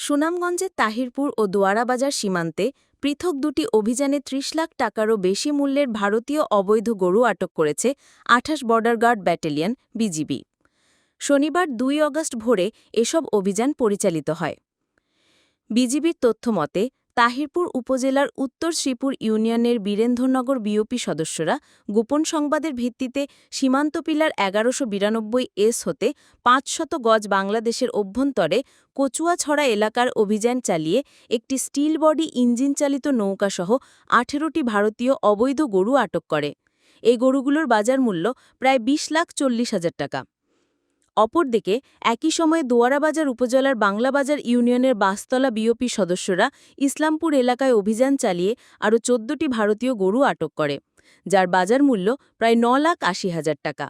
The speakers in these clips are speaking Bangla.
সুনামগঞ্জের তাহিরপুর ও দোয়ারাবাজার সীমান্তে পৃথক দুটি অভিযানে ৩০ লাখ টাকারও বেশি মূল্যের ভারতীয় অবৈধ গরু আটক করেছে আঠাশ বর্ডার গার্ড ব্যাটালিয়ন বিজিবি। শনিবার দুই অগস্ট ভোরে এসব অভিযান পরিচালিত হয়। বিজিবির তথ্যমতে তাহিরপুর উপজেলার উত্তর শ্রীপুর ইউনিয়নের বীরেন্দ্রনগর বিওপি সদস্যরা গোপন সংবাদের ভিত্তিতে সীমান্ত পিলার এগারোশো বিরানব্বই এস হতে পাঁচশত গজ বাংলাদেশের অভ্যন্তরে কচুয়াছড়া এলাকার অভিযান চালিয়ে একটি স্টিল বডি ইঞ্জিন চালিত নৌকাসহ আঠেরোটি ভারতীয় অবৈধ গরু আটক করে। এই গরুগুলোর বাজার মূল্য প্রায় বিশ লাখ চল্লিশ হাজার টাকা। অপরদিকে, একই সময়ে দোয়ারাবাজার উপজেলার বাংলাবাজার ইউনিয়নের বাসতলা বিওপি সদস্যরা ইসলামপুর এলাকায় অভিযান চালিয়ে আরও চোদ্দটি ভারতীয় গরু আটক করে, যার বাজার মূল্য প্রায় ন লাখ আশি হাজার টাকা।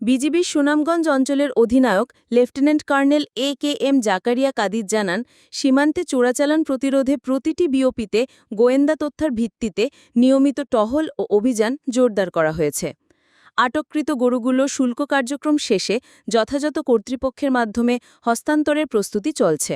বিজিবির সুনামগঞ্জ অঞ্চলের অধিনায়ক, lieutenant colonel A K M Zakaria Kadir জানান, সীমান্তে চোরাচালান প্রতিরোধে প্রতিটি বিওপিতে গোয়েন্দা তথ্যের ভিত্তিতে নিয়মিত টহল ও অভিযান জোরদার করা হয়েছে। আটককৃত গরুগুলো শুল্ক কার্যক্রম শেষে যথাযথ কর্তৃপক্ষের মাধ্যমে হস্তান্তরের প্রস্তুতি চলছে।